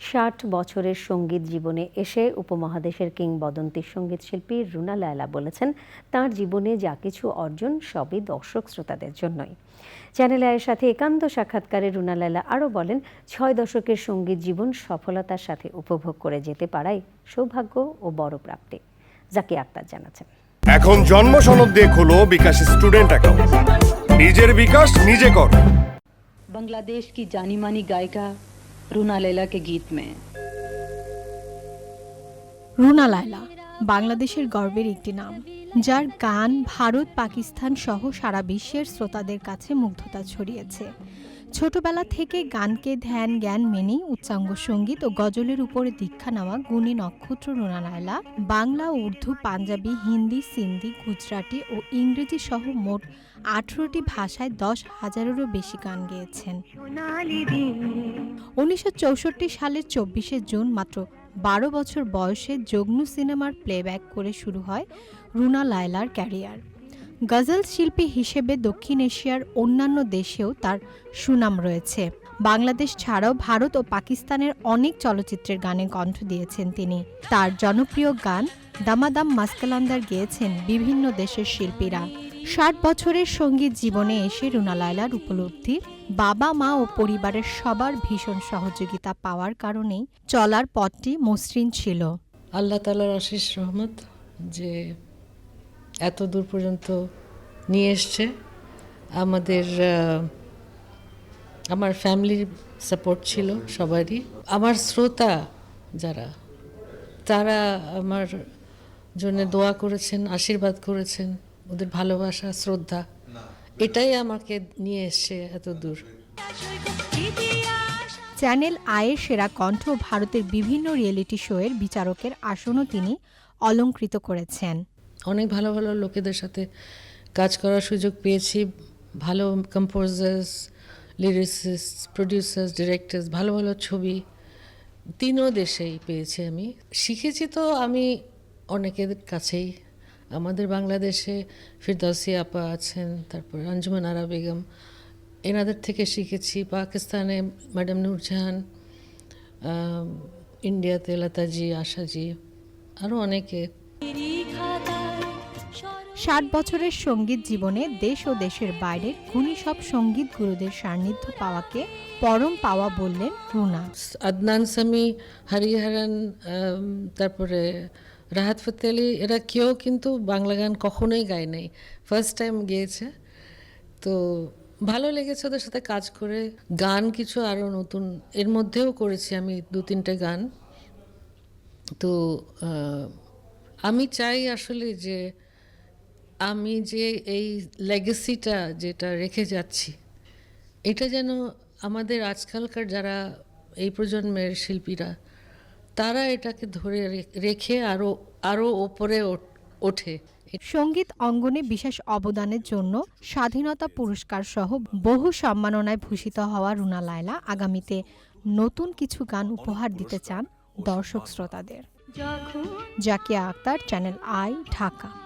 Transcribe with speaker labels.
Speaker 1: ষাট বছরের সংগীত জীবনে এসে উপমহাদেশের কিংবদন্তি সংগীত শিল্পী রুনা লায়লা বলেছেন তার জীবনে যা কিছু অর্জন সবই দর্শক শ্রোতাদের জন্যই। চ্যানেল আয়ের সাথে একান্ত সাক্ষাৎকারে রুনা লায়লা আরও বলেন ছয় দশকের সংগীত জীবন সফলতার সাথে উপভোগ করে যেতে পারাই সৌভাগ্য ও বড় প্রাপ্তি। জাকি আক্তার জানাচ্ছেন।
Speaker 2: এখন জন্ম সনদ দিয়ে খোলো বিকাশ স্টুডেন্ট অ্যাকাউন্ট। নিজের বিকাশ নিজে কর।
Speaker 3: বাংলাদেশ কি জানিমানি গায়িকা? রুনা লাইলা কে গীত মে।
Speaker 4: রুনা লায়লা বাংলাদেশের গর্বের একটি নাম, যার গান ভারত পাকিস্তান সহ সারা বিশ্বের শ্রোতাদের কাছে মুগ্ধতা ছড়িয়েছে। ছোটবেলা থেকে গানকে ধ্যান, জ্ঞান মেনেই উচ্চাঙ্গ সংগীত ও গজলের উপরে দীক্ষা নেওয়া গুণী নক্ষত্র রুনা লায়লা, বাংলা, উর্দু, পাঞ্জাবি, হিন্দি, সিন্ধি, গুজরাটি ও ইংরেজি সহ মোট আঠেরোটি ভাষায় দশ হাজারেরও বেশি গান গেয়েছেন। উনিশশো চৌষট্টি সালের চব্বিশে জুন মাত্র বারো বছর বয়সে যগ্নু সিনেমার প্লেব্যাক করে শুরু হয় রুনা লায়লার ক্যারিয়ার। গজল শিল্পী হিসেবে দক্ষিণ এশিয়ার অন্যান্য দেশেও তার সুনাম রয়েছে। বাংলাদেশ ছাড়াও ভারত ও পাকিস্তানের অনেক চলচ্চিত্রের গানে কণ্ঠ দিয়েছেন তিনি। তার জনপ্রিয় গান দামাদাম মাস্কালান্দার গেয়েছেন বিভিন্ন দেশের শিল্পীরা। ষাট বছরের সংগীত জীবনে এসে রুনা লায়লার উপলব্ধি, বাবা, মা ও পরিবারের সবার ভীষণ সহযোগিতা পাওয়ার কারণেই চলার পথটি মসৃণ ছিল।
Speaker 5: আল্লাহ তালার আশিস রহমত যে এত দূর পর্যন্ত নিয়ে এসছে। আমাদের আমার ফ্যামিলির সাপোর্ট ছিল সবারই। আমার শ্রোতা যারা, তারা আমার জন্য দোয়া করেছেন, আশীর্বাদ করেছেন। ওদের ভালোবাসা, শ্রদ্ধা, এটাই আমাকে নিয়ে এসছে এত দূর।
Speaker 4: চ্যানেল আয়ের সেরা কণ্ঠ ভারতের বিভিন্ন রিয়েলিটি শোয়ের বিচারকের আসনও তিনি অলঙ্কৃত করেছেন।
Speaker 5: অনেক ভালো ভালো লোকেদের সাথে কাজ করার সুযোগ পেয়েছি। ভালো কম্পোজার্স লিরিসিস্ট প্রডিউসার্স ডিরেক্টরস ভালো ভালো ছবি তিনও দেশেই পেয়েছি আমি। শিখেছি তো আমি অনেকের কাছেই। আমাদের বাংলাদেশে ফিরদৌসি আপা আছেন, তারপর আঞ্জুমান আরা বেগম, এনাদের থেকে শিখেছি। পাকিস্তানে ম্যাডাম নূরজাহান ইন্ডিয়াতে লতাজি, আশাজি, আরও অনেকে।
Speaker 4: ষাট বছরের সংগীত জীবনে দেশ ও দেশের বাইরের গুণী সব সংগীত গুরুদের সান্নিধ্য পাওয়াকে পরম পাওয়া বললেন রুনা।
Speaker 5: আদনান সামি, হরিহরন তারপরে রাহাত ফতে আলী, এরা কেউ কিন্তু বাংলা গান কখনোই গায় নাই। ফার্স্ট টাইম গেয়েছে। তো ভালো লেগেছে ওদের সাথে কাজ করে। গান কিছু আরও নতুন, এর মধ্যেও করেছি আমি দু তিনটে গান। তো আমি চাই আসলে যে আমি যে এই লেগেসিটা যেটা রেখে যাচ্ছি এটা যেন আমাদের আজকালকার যারা এই প্রজন্মের শিল্পীরা তারা এটাকে ধরে রে- রেখে আরও আরও ওপরে ওঠ- ওঠে।
Speaker 4: সংগীত অঙ্গনে বিশেষ অবদানের জন্য স্বাধীনতা পুরস্কার সহ বহু সম্মাননায় ভূষিত হওয়া রুনা লায়লা আগামীতে নতুন কিছু গান উপহার দিতে চান দর্শক শ্রোতাদের। Zakia Akter channel I Dhaka.